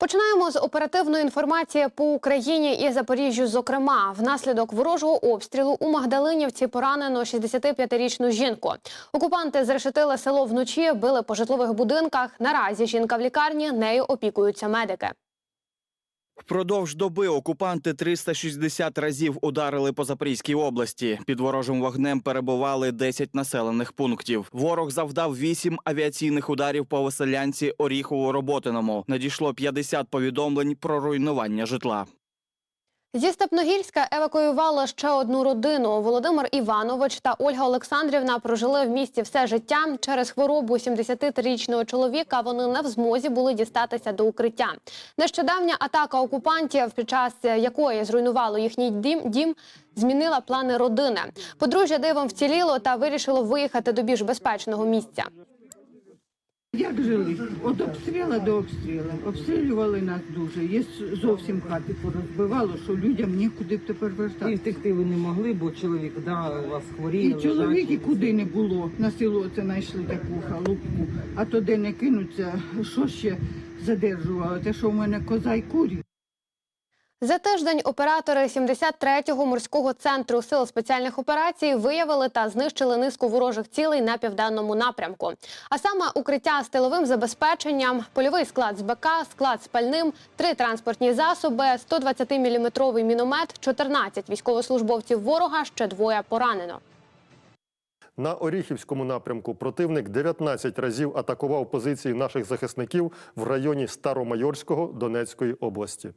Починаємо з оперативної інформації по Україні і Запоріжжю. Зокрема, внаслідок ворожого обстрілу у Магдалинівці поранено 65-річну жінку. Окупанти зрешетили село вночі, били по житлових будинках. Наразі жінка в лікарні нею опікуються медики. Впродовж доби окупанти 360 разів ударили по Запорізькій області. Під ворожим вогнем перебували 10 населених пунктів. Ворог завдав 8 авіаційних ударів по веселянці Оріхово-Роботиному. Надійшло 50 повідомлень про руйнування житла. Зі Степногірська евакуювали ще одну родину. Володимир Іванович та Ольга Олександрівна прожили в місті все життя. Через хворобу 73-річного чоловіка вони не в змозі були дістатися до укриття. Нещодавня атака окупантів, під час якої зруйнувало їхній дім, дім змінила плани родини. Подружжя дивом вціліло та вирішило виїхати до більш безпечного місця. Як жили? От обстріла до обстріла. Обстрілювали нас дуже. Є зовсім хати порозбивало, що людям нікуди б тепер І вертати. втекти ви не могли, бо чоловік да, у вас хворіє. І чоловік і лежачий. куди не було. На село це знайшли таку халупку. А то де не кинуться, що ще задержувало? Те, що в мене коза й курі. За тиждень оператори 73-го морського центру сил спеціальних операцій виявили та знищили низку ворожих цілей на південному напрямку. А саме укриття з тиловим забезпеченням, польовий склад з БК, склад з пальним, три транспортні засоби, 120-мм міномет, 14 військовослужбовців ворога, ще двоє поранено. На Оріхівському напрямку противник 19 разів атакував позиції наших захисників в районі Старомайорського Донецької області.